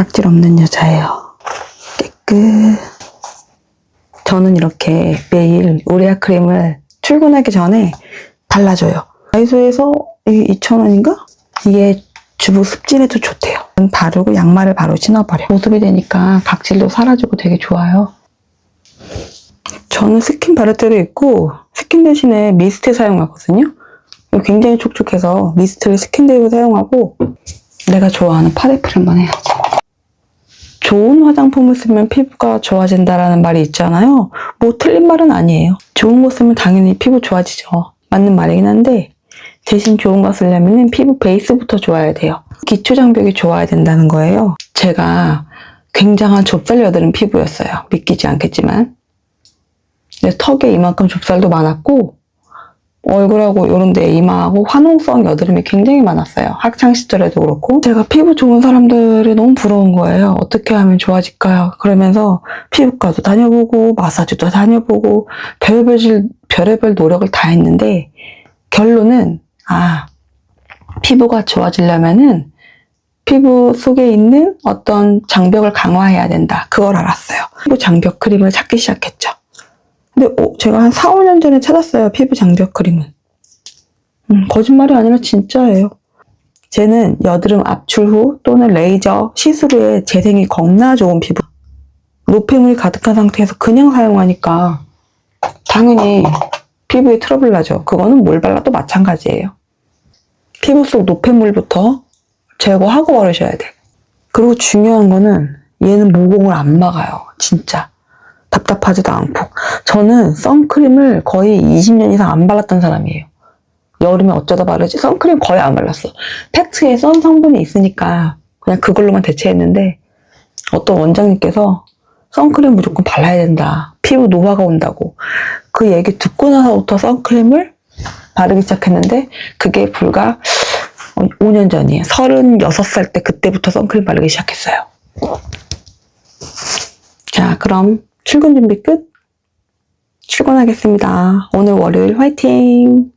각질 없는 여자예요. 깨끗. 저는 이렇게 매일 오레아 크림을 출근하기 전에 발라줘요. 다이소에서 이게 2,000원인가? 이게 주부 습진에도 좋대요. 바르고 양말을 바로 신어버려. 보습이 되니까 각질도 사라지고 되게 좋아요. 저는 스킨 바를 때도 있고 스킨 대신에 미스트 사용하거든요. 굉장히 촉촉해서 미스트를 스킨 대고 사용하고 내가 좋아하는 파데프를 한번 해야지. 좋은 화장품을 쓰면 피부가 좋아진다라는 말이 있잖아요. 뭐 틀린 말은 아니에요. 좋은 거 쓰면 당연히 피부 좋아지죠. 맞는 말이긴 한데 대신 좋은 거 쓰려면 피부 베이스부터 좋아야 돼요. 기초 장벽이 좋아야 된다는 거예요. 제가 굉장한 좁쌀 여드름 피부였어요. 믿기지 않겠지만. 내 턱에 이만큼 좁쌀도 많았고 얼굴하고 이런 데 이마하고 화농성 여드름이 굉장히 많았어요. 학창 시절에도 그렇고 제가 피부 좋은 사람들이 너무 부러운 거예요. 어떻게 하면 좋아질까요? 그러면서 피부과도 다녀보고 마사지도 다녀보고 질- 별의별 노력을 다 했는데 결론은 아 피부가 좋아지려면은 피부 속에 있는 어떤 장벽을 강화해야 된다. 그걸 알았어요. 피부 장벽 크림을 찾기 시작했죠. 근데 어, 제가 한 4, 5년 전에 찾았어요. 피부 장벽 크림은. 음, 거짓말이 아니라 진짜예요. 쟤는 여드름 압출 후 또는 레이저 시술 후에 재생이 겁나 좋은 피부. 노폐물이 가득한 상태에서 그냥 사용하니까 당연히 피부에 트러블 나죠. 그거는 뭘 발라도 마찬가지예요. 피부 속 노폐물부터 제거하고 바르셔야 돼. 그리고 중요한 거는 얘는 모공을 안 막아요. 진짜. 답답하지도 않고. 저는 선크림을 거의 20년 이상 안 발랐던 사람이에요. 여름에 어쩌다 바르지? 선크림 거의 안 발랐어. 팩트에 선 성분이 있으니까 그냥 그걸로만 대체했는데 어떤 원장님께서 선크림 무조건 발라야 된다. 피부 노화가 온다고. 그 얘기 듣고 나서부터 선크림을 바르기 시작했는데 그게 불과 5년 전이에요. 36살 때 그때부터 선크림 바르기 시작했어요. 자, 그럼 출근 준비 끝. 출근하겠습니다. 오늘 월요일 화이팅!